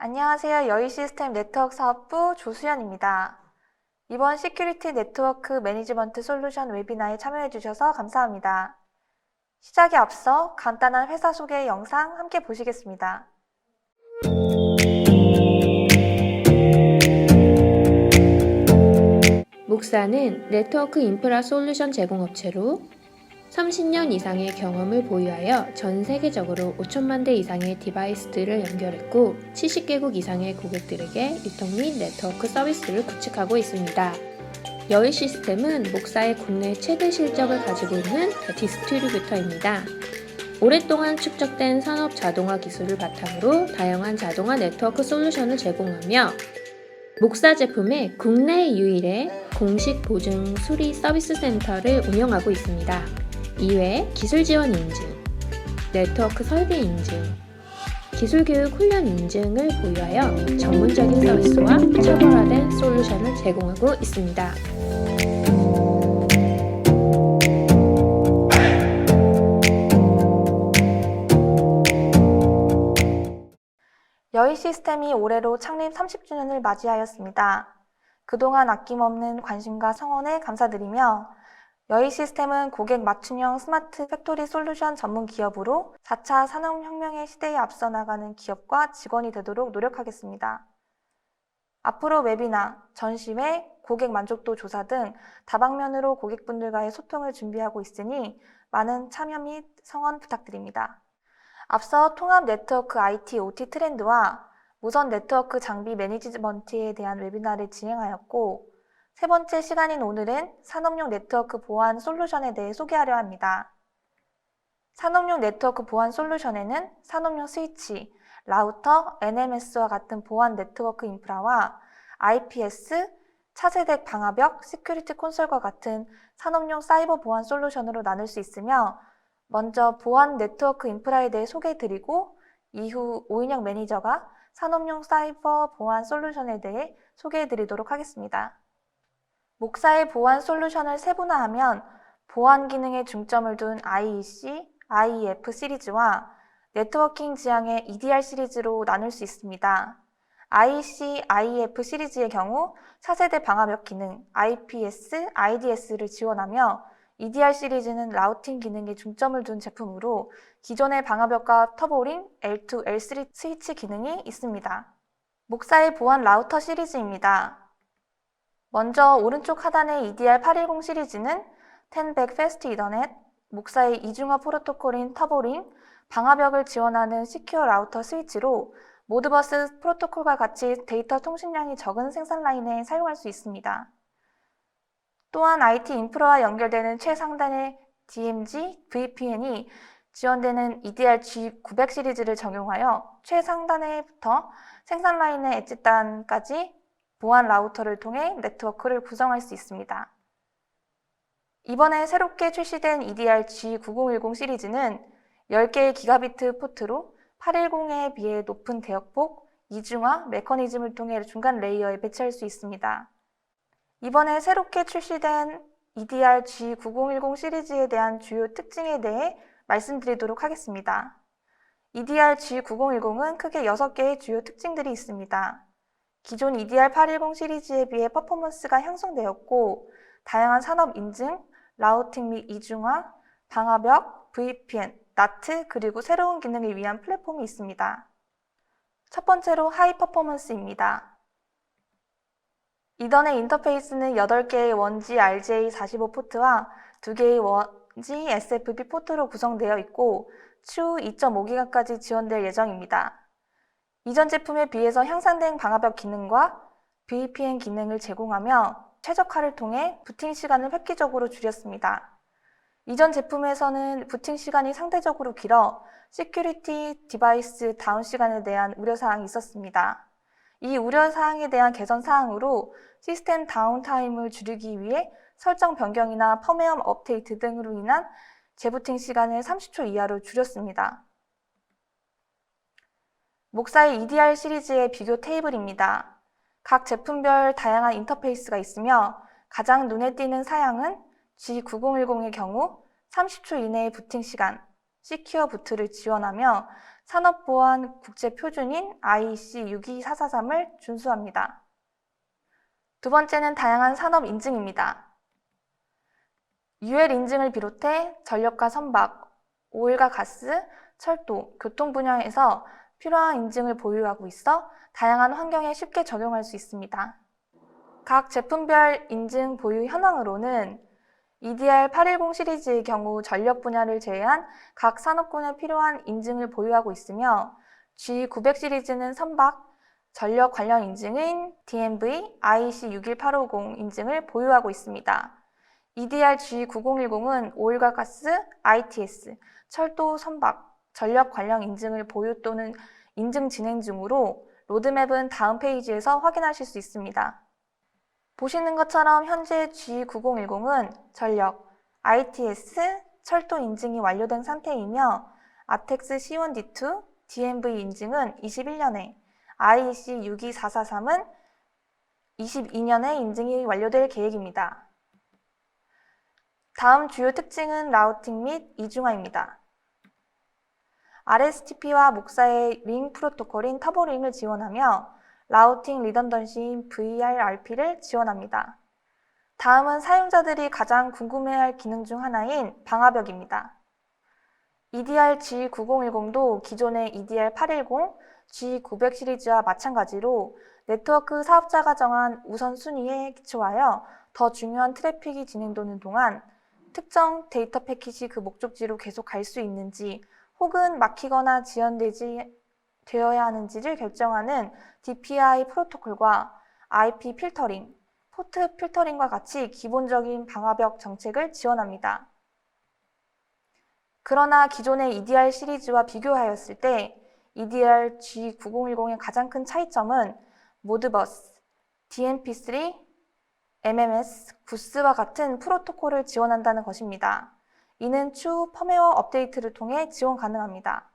안녕하세요. 여의 시스템 네트워크 사업부 조수연입니다. 이번 시큐리티 네트워크 매니지먼트 솔루션 웨비나에 참여해 주셔서 감사합니다. 시작에 앞서 간단한 회사 소개 영상 함께 보시겠습니다. 목사는 네트워크 인프라 솔루션 제공업체로 30년 이상의 경험을 보유하여 전 세계적으로 5천만 대 이상의 디바이스들을 연결했고 70개국 이상의 고객들에게 유통 및 네트워크 서비스를 구축하고 있습니다. 여의 시스템은 목사의 국내 최대 실적을 가지고 있는 디스트리뷰터입니다. 오랫동안 축적된 산업 자동화 기술을 바탕으로 다양한 자동화 네트워크 솔루션을 제공하며 목사 제품의 국내 유일의 공식 보증 수리 서비스 센터를 운영하고 있습니다. 이외 기술 지원 인증, 네트워크 설계 인증, 기술 교육 훈련 인증을 보유하여 전문적인 서비스와 차별화된 솔루션을 제공하고 있습니다. 여의 시스템이 올해로 창립 30주년을 맞이하였습니다. 그동안 아낌없는 관심과 성원에 감사드리며 여의 시스템은 고객 맞춤형 스마트 팩토리 솔루션 전문 기업으로 4차 산업혁명의 시대에 앞서 나가는 기업과 직원이 되도록 노력하겠습니다. 앞으로 웨비나, 전시회, 고객 만족도 조사 등 다방면으로 고객분들과의 소통을 준비하고 있으니 많은 참여 및 성원 부탁드립니다. 앞서 통합 네트워크 IT OT 트렌드와 무선 네트워크 장비 매니지먼트에 대한 웨비나를 진행하였고, 세 번째 시간인 오늘은 산업용 네트워크 보안 솔루션에 대해 소개하려 합니다. 산업용 네트워크 보안 솔루션에는 산업용 스위치, 라우터, NMS와 같은 보안 네트워크 인프라와 IPS, 차세대 방화벽, 시큐리티 콘솔과 같은 산업용 사이버 보안 솔루션으로 나눌 수 있으며 먼저 보안 네트워크 인프라에 대해 소개해드리고 이후 오인영 매니저가 산업용 사이버 보안 솔루션에 대해 소개해드리도록 하겠습니다. 목사의 보안 솔루션을 세분화하면 보안 기능에 중점을 둔 IEC, IEF 시리즈와 네트워킹 지향의 EDR 시리즈로 나눌 수 있습니다. IEC, IEF 시리즈의 경우 차세대 방화벽 기능, IPS, IDS를 지원하며 EDR 시리즈는 라우팅 기능에 중점을 둔 제품으로 기존의 방화벽과 터보링, L2, L3 스위치 기능이 있습니다. 목사의 보안 라우터 시리즈입니다. 먼저 오른쪽 하단의 EDR 810 시리즈는 1000 패스트 이더넷, 목사의 이중화 프로토콜인 터보링, 방화벽을 지원하는 시큐어 라우터 스위치로 모드버스 프로토콜과 같이 데이터 통신량이 적은 생산 라인에 사용할 수 있습니다. 또한 IT 인프라와 연결되는 최상단의 DMZ, VPN이 지원되는 EDR G900 시리즈를 적용하여 최상단에부터 생산 라인의 엣지단까지 보안 라우터를 통해 네트워크를 구성할 수 있습니다. 이번에 새롭게 출시된 EDR G9010 시리즈는 10개의 기가비트 포트로 810에 비해 높은 대역폭, 이중화 메커니즘을 통해 중간 레이어에 배치할 수 있습니다. 이번에 새롭게 출시된 EDR G9010 시리즈에 대한 주요 특징에 대해 말씀드리도록 하겠습니다. EDR G9010은 크게 6개의 주요 특징들이 있습니다. 기존 EDR 810 시리즈에 비해 퍼포먼스가 향상되었고, 다양한 산업 인증, 라우팅 및 이중화, 방화벽, VPN, NAT, 그리고 새로운 기능을 위한 플랫폼이 있습니다. 첫 번째로 하이 퍼포먼스입니다. 이더넷 인터페이스는 8개의 원지 RJ45 포트와 2개의 원지 SFP 포트로 구성되어 있고 추후 2.5기가까지 지원될 예정입니다. 이전 제품에 비해서 향상된 방화벽 기능과 VPN 기능을 제공하며 최적화를 통해 부팅 시간을 획기적으로 줄였습니다. 이전 제품에서는 부팅 시간이 상대적으로 길어 시큐리티 디바이스 다운 시간에 대한 우려사항이 있었습니다. 이 우려사항에 대한 개선 사항으로 시스템 다운타임을 줄이기 위해 설정 변경이나 펌웨어 업데이트 등으로 인한 재부팅 시간을 30초 이하로 줄였습니다. 목사의 EDR 시리즈의 비교 테이블입니다. 각 제품별 다양한 인터페이스가 있으며 가장 눈에 띄는 사양은 G9010의 경우 30초 이내의 부팅 시간, 시큐어 부트를 지원하며 산업보안 국제 표준인 IEC 62443을 준수합니다. 두 번째는 다양한 산업 인증입니다. UL 인증을 비롯해 전력과 선박, 오일과 가스, 철도, 교통 분야에서 필요한 인증을 보유하고 있어 다양한 환경에 쉽게 적용할 수 있습니다. 각 제품별 인증 보유 현황으로는 EDR 810 시리즈의 경우 전력 분야를 제외한 각 산업군에 필요한 인증을 보유하고 있으며 G900 시리즈는 선박, 전력 관련 인증인 DMV IEC 61850 인증을 보유하고 있습니다. EDR G9010은 오일과 가스, ITS, 철도, 선박, 전력 관련 인증을 보유 또는 인증 진행 중으로 로드맵은 다음 페이지에서 확인하실 수 있습니다. 보시는 것처럼 현재 G9010은 전력, ITS, 철도 인증이 완료된 상태이며 아텍스 C1D2, DMV 인증은 21년에, IEC 62443은 22년에 인증이 완료될 계획입니다. 다음 주요 특징은 라우팅 및 이중화입니다. RSTP와 목사의 링 프로토콜인 터보링을 지원하며 라우팅 리던던시인 VRRP를 지원합니다. 다음은 사용자들이 가장 궁금해할 기능 중 하나인 방화벽입니다. EDR G9010도 기존의 EDR 810, G900 시리즈와 마찬가지로 네트워크 사업자가 정한 우선순위에 기초하여 더 중요한 트래픽이 진행되는 동안 특정 데이터 패킷이 그 목적지로 계속 갈 수 있는지 혹은 막히거나 지연되지 되어야 하는지를 결정하는 DPI 프로토콜과 IP 필터링, 포트 필터링과 같이 기본적인 방화벽 정책을 지원합니다. 그러나 기존의 EDR 시리즈와 비교하였을 때 EDR G9010의 가장 큰 차이점은 모드버스, DNP3, MMS, 구스와 같은 프로토콜을 지원한다는 것입니다. 이는 추후 펌웨어 업데이트를 통해 지원 가능합니다.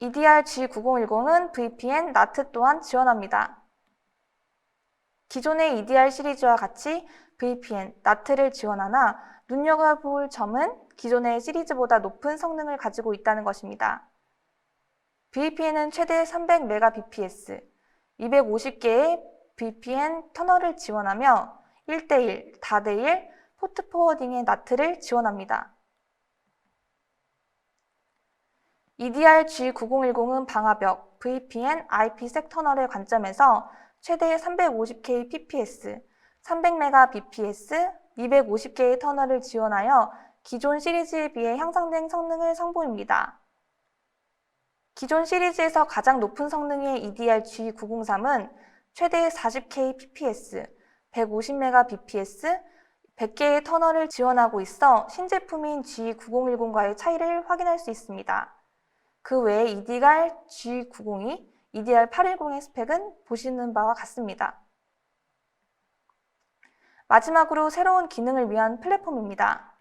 EDR G9010은 VPN, NAT 또한 지원합니다. 기존의 EDR 시리즈와 같이 VPN, NAT를 지원하나 눈여겨볼 점은 기존의 시리즈보다 높은 성능을 가지고 있다는 것입니다. VPN은 최대 300Mbps, 250개의 VPN 터널을 지원하며 1대1, 다대1, 포트 포워딩의 NAT를 지원합니다. EDR G9010은 방화벽, VPN, IPsec 터널의 관점에서 최대 350K PPS, 300Mbps, 250개의 터널을 지원하여 기존 시리즈에 비해 향상된 성능을 선보입니다. 기존 시리즈에서 가장 높은 성능의 EDR G903은 최대 40K PPS, 150Mbps, 100개의 터널을 지원하고 있어 신제품인 G9010과의 차이를 확인할 수 있습니다. 그 외에 EDR G902, EDR 810의 스펙은 보시는 바와 같습니다. 마지막으로 새로운 기능을 위한 플랫폼입니다.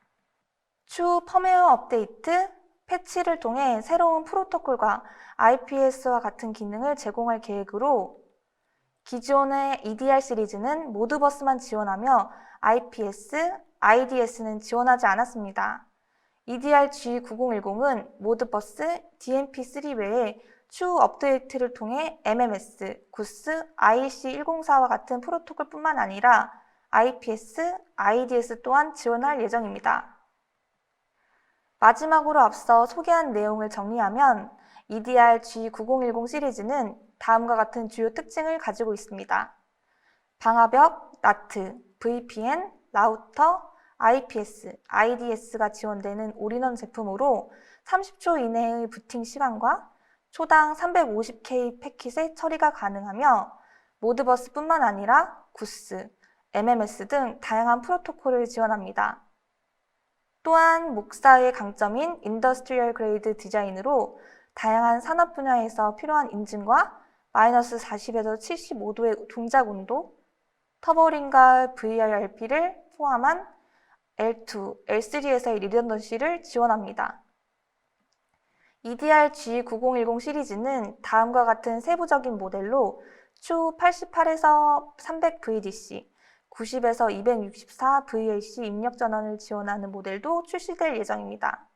추후 펌웨어 업데이트, 패치를 통해 새로운 프로토콜과 IPS와 같은 기능을 제공할 계획으로 기존의 EDR 시리즈는 모드 버스만 지원하며 IPS, IDS는 지원하지 않았습니다. EDR G9010은 모드버스, DMP3 외에 추후 업데이트를 통해 MMS, 구스, IEC104와 같은 프로토콜뿐만 아니라 IPS, IDS 또한 지원할 예정입니다. 마지막으로 앞서 소개한 내용을 정리하면 EDR G9010 시리즈는 다음과 같은 주요 특징을 가지고 있습니다. 방화벽, NAT, VPN, 라우터, IPS, IDS가 지원되는 올인원 제품으로 30초 이내의 부팅 시간과 초당 350K 패킷의 처리가 가능하며 모드버스뿐만 아니라 구스, MMS 등 다양한 프로토콜을 지원합니다. 또한 목사의 강점인 인더스트리얼 그레이드 디자인으로 다양한 산업 분야에서 필요한 인증과 마이너스 40에서 75도의 동작 온도, 터보링과 VRRP를 포함한 L2, L3에서의 리던던시를 지원합니다. EDR G9010 시리즈는 다음과 같은 세부적인 모델로 추후 88에서 300VDC, 90에서 264 VLC 입력 전원을 지원하는 모델도 출시될 예정입니다.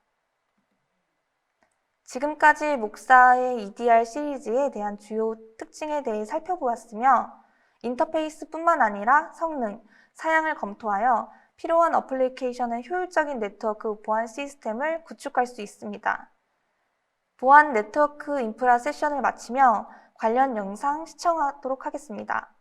지금까지 목사의 EDR 시리즈에 대한 주요 특징에 대해 살펴보았으며 인터페이스뿐만 아니라 성능, 사양을 검토하여 필요한 어플리케이션의 효율적인 네트워크 보안 시스템을 구축할 수 있습니다. 보안 네트워크 인프라 세션을 마치며 관련 영상 시청하도록 하겠습니다.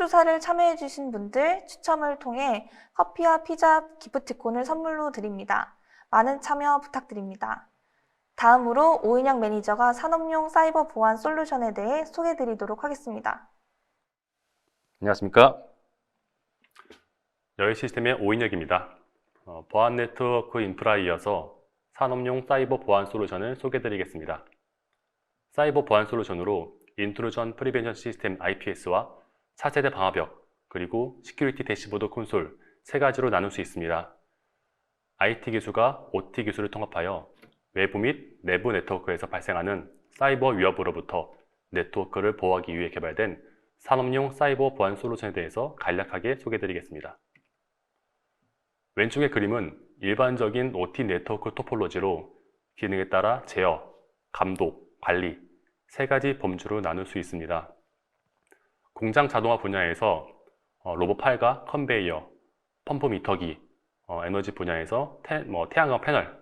설문조사를 참여해주신 분들 추첨을 통해 커피와 피자 기프티콘을 선물로 드립니다. 많은 참여 부탁드립니다. 다음으로 오인영 매니저가 산업용 사이버 보안 솔루션에 대해 소개드리도록 하겠습니다. 안녕하십니까. 여의 시스템의 오인혁입니다. 어, 보안 네트워크 인프라에 이어서 산업용 사이버 보안 솔루션을 소개드리겠습니다. 사이버 보안 솔루션으로 인트루전 프리벤션 시스템 IPS와 4세대 방화벽, 그리고 시큐리티 대시보드 콘솔 세 가지로 나눌 수 있습니다. IT 기술과 OT 기술을 통합하여 외부 및 내부 네트워크에서 발생하는 사이버 위협으로부터 네트워크를 보호하기 위해 개발된 산업용 사이버 보안 솔루션에 대해서 간략하게 소개드리겠습니다. 왼쪽의 그림은 일반적인 OT 네트워크 토폴로지로 기능에 따라 제어, 감독, 관리 세 가지 범주로 나눌 수 있습니다. 공장 자동화 분야에서 어, 로봇 팔과 컨베이어, 펌프 미터기, 어, 에너지 분야에서 태, 뭐, 태양광 패널,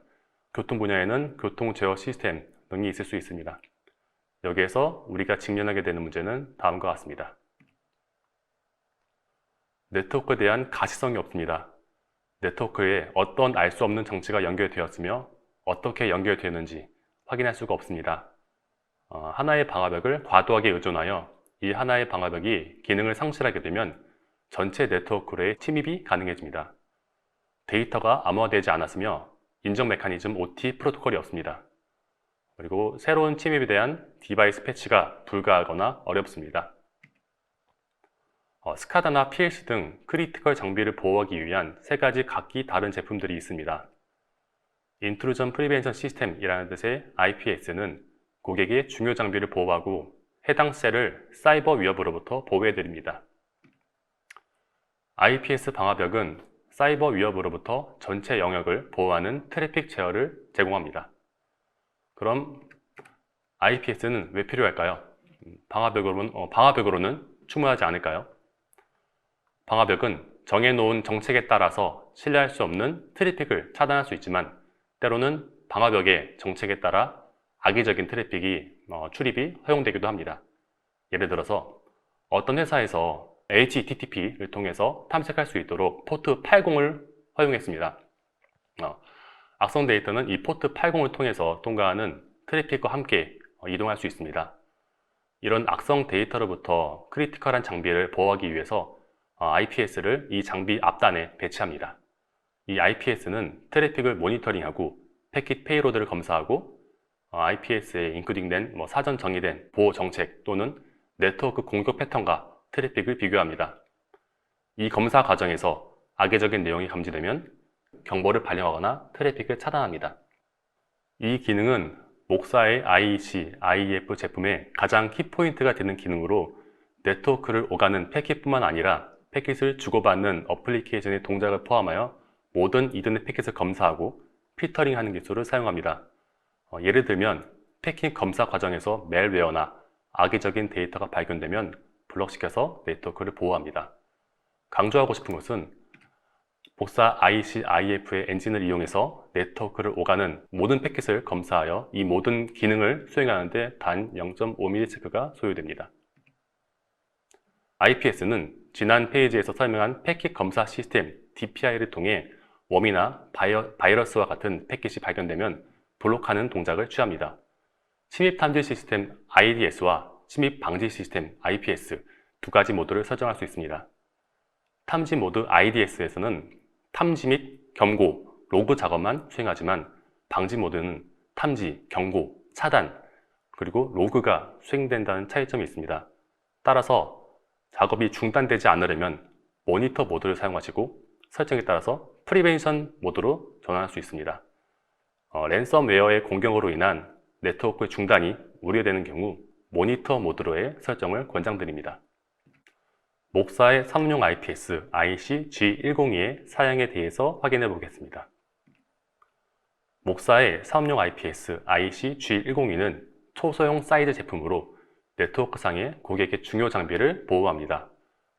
교통 분야에는 교통 제어 시스템 등이 있을 수 있습니다. 여기에서 우리가 직면하게 되는 문제는 다음과 같습니다. 네트워크에 대한 가시성이 없습니다. 네트워크에 어떤 알 수 없는 장치가 연결되었으며 어떻게 연결되었는지 확인할 수가 없습니다. 어, 하나의 방화벽을 과도하게 의존하여 이 하나의 방화벽이 기능을 상실하게 되면 전체 네트워크로의 침입이 가능해집니다. 데이터가 암호화되지 않았으며 인정 메커니즘 OT 프로토콜이 없습니다. 그리고 새로운 침입에 대한 디바이스 패치가 불가하거나 어렵습니다. 어, 스카다나 PLC 등 크리티컬 장비를 보호하기 위한 세 가지 각기 다른 제품들이 있습니다. 인트루전 프리벤션 시스템이라는 뜻의 IPS는 고객의 중요 장비를 보호하고 해당 셀을 사이버 위협으로부터 보호해 드립니다. IPS 방화벽은 사이버 위협으로부터 전체 영역을 보호하는 트래픽 제어를 제공합니다. 그럼 IPS는 왜 필요할까요? 음, 방화벽으로는, 어, 방화벽으로는 충분하지 않을까요? 방화벽은 정해놓은 정책에 따라서 신뢰할 수 없는 트래픽을 차단할 수 있지만 때로는 방화벽의 정책에 따라 악의적인 트래픽이 어, 출입이 허용되기도 합니다. 예를 들어서 어떤 회사에서 HTTP를 통해서 탐색할 수 있도록 포트 80을 허용했습니다. 어, 악성 데이터는 이 포트 80을 통해서 통과하는 트래픽과 함께 어, 이동할 수 있습니다. 이런 악성 데이터로부터 크리티컬한 장비를 보호하기 위해서 어, IPS를 이 장비 앞단에 배치합니다. 이 IPS는 트래픽을 모니터링하고 패킷 페이로드를 검사하고 어, IPS에 인크딩된 뭐 사전 정의된 보호 정책 또는 네트워크 공격 패턴과 트래픽을 비교합니다. 이 검사 과정에서 악의적인 내용이 감지되면 경보를 발령하거나 트래픽을 차단합니다. 이 기능은 목사의 IEC, IEF 제품의 가장 키포인트가 되는 기능으로 네트워크를 오가는 패킷뿐만 아니라 패킷을 주고받는 어플리케이션의 동작을 포함하여 모든 이더넷 패킷을 검사하고 필터링하는 기술을 사용합니다. 어, 예를 들면 패킷 검사 과정에서 멜웨어나 악의적인 데이터가 발견되면 블럭시켜서 네트워크를 보호합니다. 강조하고 싶은 것은 복사 IC, IF의 엔진을 이용해서 네트워크를 오가는 모든 패킷을 검사하여 이 모든 기능을 수행하는데 단 0.5mm 체크가 소요됩니다. IPS는 지난 페이지에서 설명한 패킷 검사 시스템 DPI를 통해 웜이나 바이러스와 같은 패킷이 발견되면 블록하는 동작을 취합니다. 침입 탐지 시스템 IDS와 침입 방지 시스템 IPS 두 가지 모드를 설정할 수 있습니다. 탐지 모드 IDS에서는 탐지 및 경고, 로그 작업만 수행하지만 방지 모드는 탐지, 경고, 차단, 그리고 로그가 수행된다는 차이점이 있습니다. 따라서 작업이 중단되지 않으려면 모니터 모드를 사용하시고 설정에 따라서 프리벤션 모드로 전환할 수 있습니다. 어, 랜섬웨어의 공격으로 인한 네트워크 중단이 우려되는 경우 모니터 모드로의 설정을 권장드립니다. 목사의 사무용 IPS IC-G102의 사양에 대해서 확인해 보겠습니다. 목사의 사업용 IPS IC-G102는 초소형 사이즈 제품으로 네트워크상의 고객의 중요 장비를 보호합니다.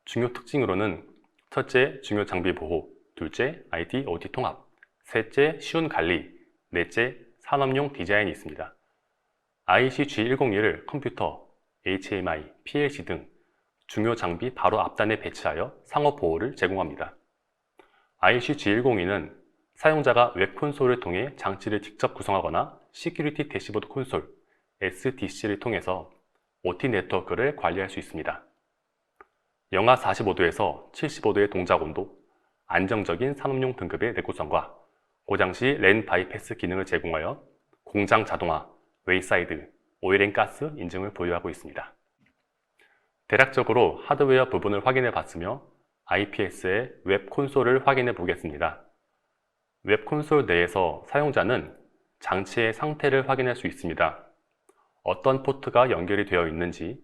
중요 특징으로는 첫째, 중요 장비 보호, 둘째, IT, OT 통합, 셋째, 쉬운 관리, 넷째, 산업용 디자인이 있습니다. IC-G102를 컴퓨터, HMI, PLC 등 중요 장비 바로 앞단에 배치하여 상호 보호를 제공합니다. IC-G102는 사용자가 웹 콘솔을 통해 장치를 직접 구성하거나 시큐리티 대시보드 콘솔, SDC를 통해서 OT 네트워크를 관리할 수 있습니다. 영하 45도에서 75도의 동작 온도, 안정적인 산업용 등급의 내구성과 고장시 랜 바이패스 기능을 제공하여 공장 자동화, 웨이사이드, 오일앤가스 인증을 보유하고 있습니다. 대략적으로 하드웨어 부분을 확인해 봤으며 IPS의 웹 콘솔을 확인해 보겠습니다. 웹 콘솔 내에서 사용자는 장치의 상태를 확인할 수 있습니다. 어떤 포트가 연결이 되어 있는지,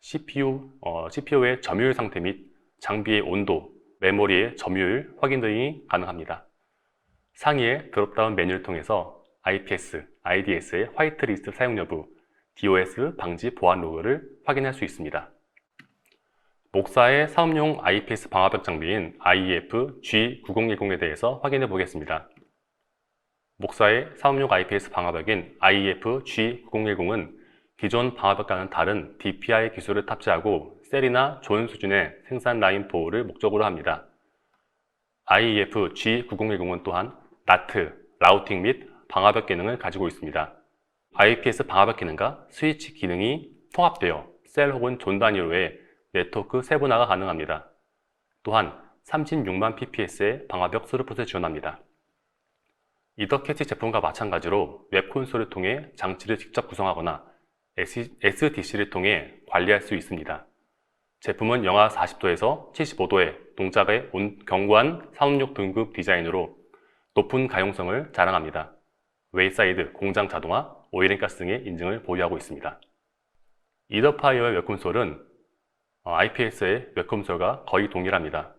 CPU, 어, CPU의 점유율 상태 및 장비의 온도, 메모리의 점유율 확인 등이 가능합니다. 상위의 드롭다운 메뉴를 통해서 IPS, IDS의 화이트리스트 사용 여부, DOS 방지 보안 로그를 확인할 수 있습니다. 목사의 사업용 IPS 방화벽 장비인 IEF G9010에 대해서 확인해 보겠습니다. 목사의 사업용 IPS 방화벽인 IEF G9010은 기존 방화벽과는 다른 DPI 기술을 탑재하고 셀이나 존 수준의 생산 라인 보호를 목적으로 합니다. IEF G9010은 또한 NAT, 라우팅 및 방화벽 기능을 가지고 있습니다. IPS 방화벽 기능과 스위치 기능이 통합되어 셀 혹은 존 단위로의 네트워크 세분화가 가능합니다. 또한 36만 pps의 방화벽 스루풋을 지원합니다. 이더캐치 제품과 마찬가지로 웹 콘솔을 통해 장치를 직접 구성하거나 SDC를 통해 관리할 수 있습니다. 제품은 영하 40도에서 75도의 동작의 온- 견고한 산업용 등급 디자인으로 높은 가용성을 자랑합니다. 웨이사이드, 공장 자동화, 오일앤가스 등의 인증을 보유하고 있습니다. 이더파이어의 웹콘솔은 IPS의 웹콘솔과 거의 동일합니다.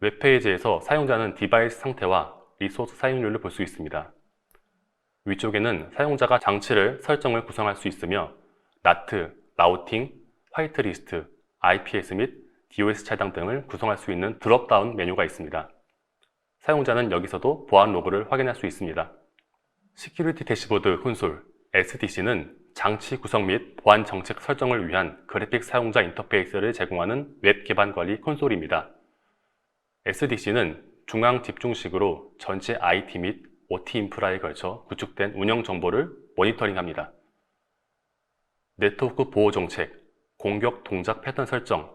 웹페이지에서 사용자는 디바이스 상태와 리소스 사용률을 볼 수 있습니다. 위쪽에는 사용자가 장치를 설정을 구성할 수 있으며 NAT, 라우팅, 화이트리스트, IPS 및 DOS 차단 등을 구성할 수 있는 드롭다운 메뉴가 있습니다. 사용자는 여기서도 보안 로그를 확인할 수 있습니다. 시큐리티 대시보드 콘솔 SDC는 장치 구성 및 보안 정책 설정을 위한 그래픽 사용자 인터페이스를 제공하는 웹 기반 관리 콘솔입니다. SDC는 중앙 집중식으로 전체 IT 및 OT 인프라에 걸쳐 구축된 운영 정보를 모니터링합니다. 네트워크 보호 정책, 공격 동작 패턴 설정,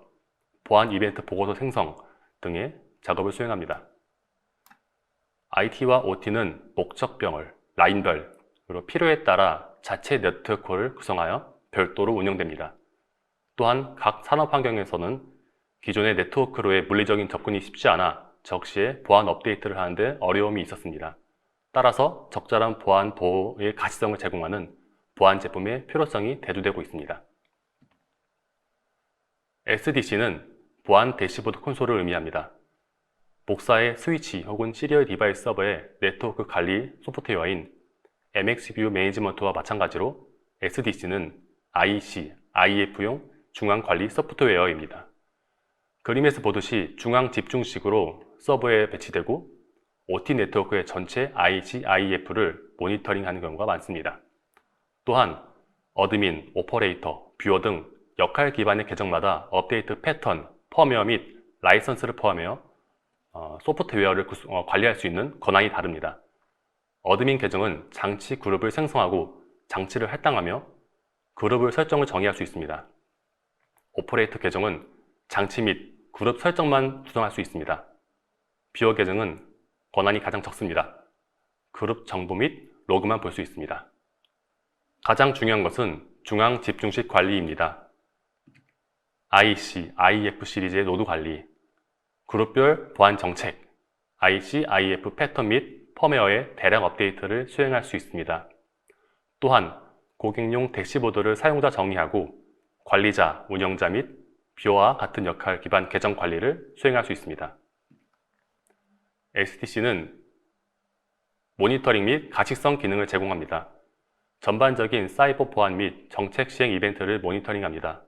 보안 이벤트 보고서 생성 등의 작업을 수행합니다. IT와 OT는 목적병을 라인별, 그리고 필요에 따라 자체 네트워크를 구성하여 별도로 운영됩니다. 또한 각 산업 환경에서는 기존의 네트워크로의 물리적인 접근이 쉽지 않아 적시에 보안 업데이트를 하는데 어려움이 있었습니다. 따라서 적절한 보안 보호의 가시성을 제공하는 보안 제품의 필요성이 대두되고 있습니다. SDC는 보안 대시보드 콘솔을 의미합니다. 복사의 스위치 혹은 시리얼 디바이스 서버의 네트워크 관리 소프트웨어인 MXView 매니지먼트와 마찬가지로 SDC는 IC, IF용 중앙 관리 소프트웨어입니다. 그림에서 보듯이 중앙 집중식으로 서버에 배치되고 OT 네트워크의 전체 IC, IF를 모니터링하는 경우가 많습니다. 또한 어드민, 오퍼레이터, 뷰어 등 역할 기반의 계정마다 업데이트 패턴, 펌웨어 및 라이선스를 포함하여 어, 소프트웨어를 어, 관리할 수 있는 권한이 다릅니다. 어드민 계정은 장치 그룹을 생성하고 장치를 할당하며 그룹을 설정을 정의할 수 있습니다. 오퍼레이터 계정은 장치 및 그룹 설정만 구성할 수 있습니다. 뷰어 계정은 권한이 가장 적습니다. 그룹 정보 및 로그만 볼 수 있습니다. 가장 중요한 것은 중앙 집중식 관리입니다. IC, IF 시리즈의 노드 관리, 그룹별 보안 정책, IC, IF 패턴 및 펌웨어의 대량 업데이트를 수행할 수 있습니다. 또한 고객용 대시보드를 사용자 정의하고 관리자, 운영자 및 뷰어와 같은 역할 기반 계정 관리를 수행할 수 있습니다. SDC는 모니터링 및 가식성 기능을 제공합니다. 전반적인 사이버 보안 및 정책 시행 이벤트를 모니터링합니다.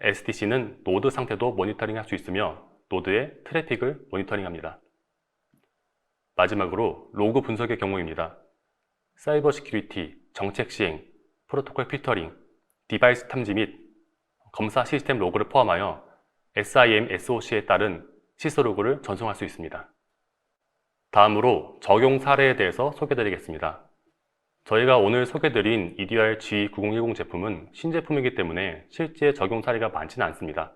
SDC는 노드 상태도 모니터링 할 수 있으며 노드의 트래픽을 모니터링합니다. 마지막으로 로그 분석의 경우입니다. 사이버 시큐리티, 정책 시행, 프로토콜 필터링, 디바이스 탐지 및 검사 시스템 로그를 포함하여 SIM, SOC에 따른 시소 로그를 전송할 수 있습니다. 다음으로 적용 사례에 대해서 소개드리겠습니다. 저희가 오늘 소개드린 EDR G9010 제품은 신제품이기 때문에 실제 적용 사례가 많지는 않습니다.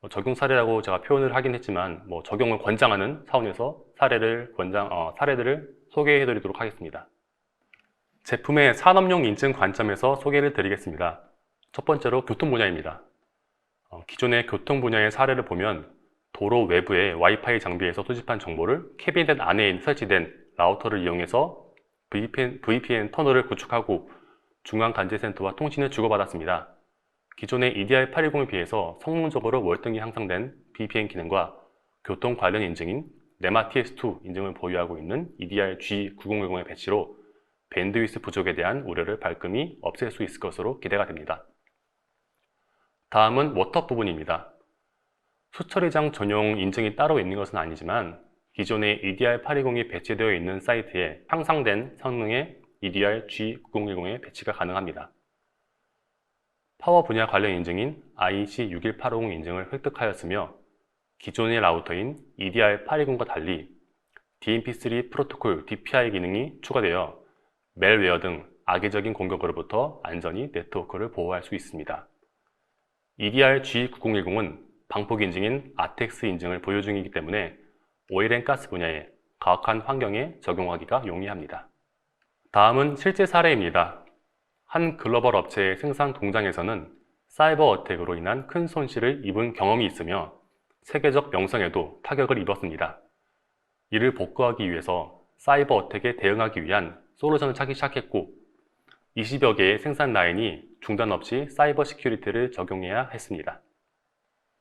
어, 적용 사례라고 제가 표현을 하긴 했지만 뭐 적용을 권장하는 차원에서 사례를 권장 어, 사례들을 소개해 드리도록 하겠습니다. 제품의 산업용 인증 관점에서 소개를 드리겠습니다. 첫 번째로 교통 분야입니다. 어, 기존의 교통 분야의 사례를 보면 도로 외부의 와이파이 장비에서 수집한 정보를 캐비넷 안에 설치된 라우터를 이용해서 VPN, VPN 터널을 구축하고 중앙 관제센터와 통신을 주고받았습니다. 기존의 EDR810에 비해서 성능적으로 월등히 향상된 VPN 기능과 교통 관련 인증인 네마 TS2 인증을 보유하고 있는 EDR G9010의 배치로 밴드위스 부족에 대한 우려를 발끔히 없앨 수 있을 것으로 기대가 됩니다. 다음은 워터 부분입니다. 수처리장 전용 인증이 따로 있는 것은 아니지만 기존의 EDR820이 배치되어 있는 사이트에 향상된 성능의 EDR G9010의 배치가 가능합니다. 파워 분야 관련 인증인 IEC61850 인증을 획득하였으며 기존의 라우터인 EDR820과 달리 DMP3 프로토콜 DPI 기능이 추가되어 멜웨어 등 악의적인 공격으로부터 안전히 네트워크를 보호할 수 있습니다. EDR G9010은 방폭 인증인 아텍스 인증을 보유 중이기 때문에 오일앤가스 분야의 가혹한 환경에 적용하기가 용이합니다. 다음은 실제 사례입니다. 한 글로벌 업체의 생산 공장에서는 사이버 어택으로 인한 큰 손실을 입은 경험이 있으며 세계적 명성에도 타격을 입었습니다. 이를 복구하기 위해서 사이버 어택에 대응하기 위한 솔루션을 찾기 시작했고 20여 개의 생산 라인이 중단 없이 사이버 시큐리티를 적용해야 했습니다.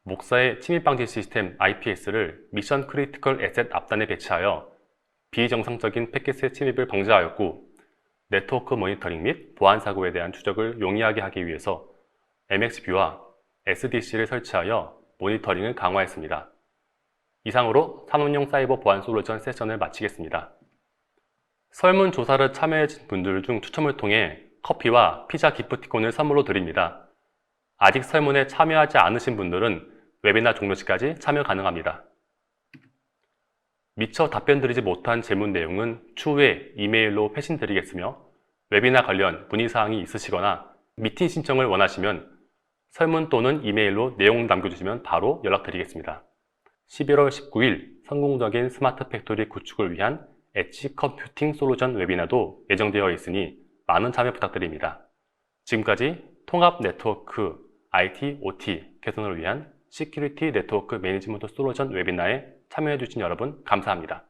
목사의 침입 방지 시스템 IPS를 미션 크리티컬 에셋 앞단에 배치하여 비정상적인 패킷의 침입을 방지하였고 네트워크 모니터링 및 보안 사고에 대한 추적을 용이하게 하기 위해서 MXV와 SDC를 설치하여 모니터링을 강화했습니다. 이상으로 산업용 사이버 보안 솔루션 세션을 마치겠습니다. 설문조사를 참여해준 분들 중 추첨을 통해 커피와 피자 기프티콘을 선물로 드립니다. 아직 설문에 참여하지 않으신 분들은 웨비나 종료 시까지 참여 가능합니다. 미처 답변 드리지 못한 질문 내용은 추후에 이메일로 회신 드리겠으며 웨비나 관련 문의사항이 있으시거나 미팅 신청을 원하시면 설문 또는 이메일로 내용 남겨주시면 바로 연락드리겠습니다. 11월 19일 성공적인 스마트 팩토리 구축을 위한 엣지 컴퓨팅 솔루션 웨비나도 예정되어 있으니 많은 참여 부탁드립니다. 지금까지 통합 네트워크 IT, OT 개선을 위한 시큐리티 네트워크 매니지먼트 솔루션 웨비나에 참여해주신 여러분 감사합니다.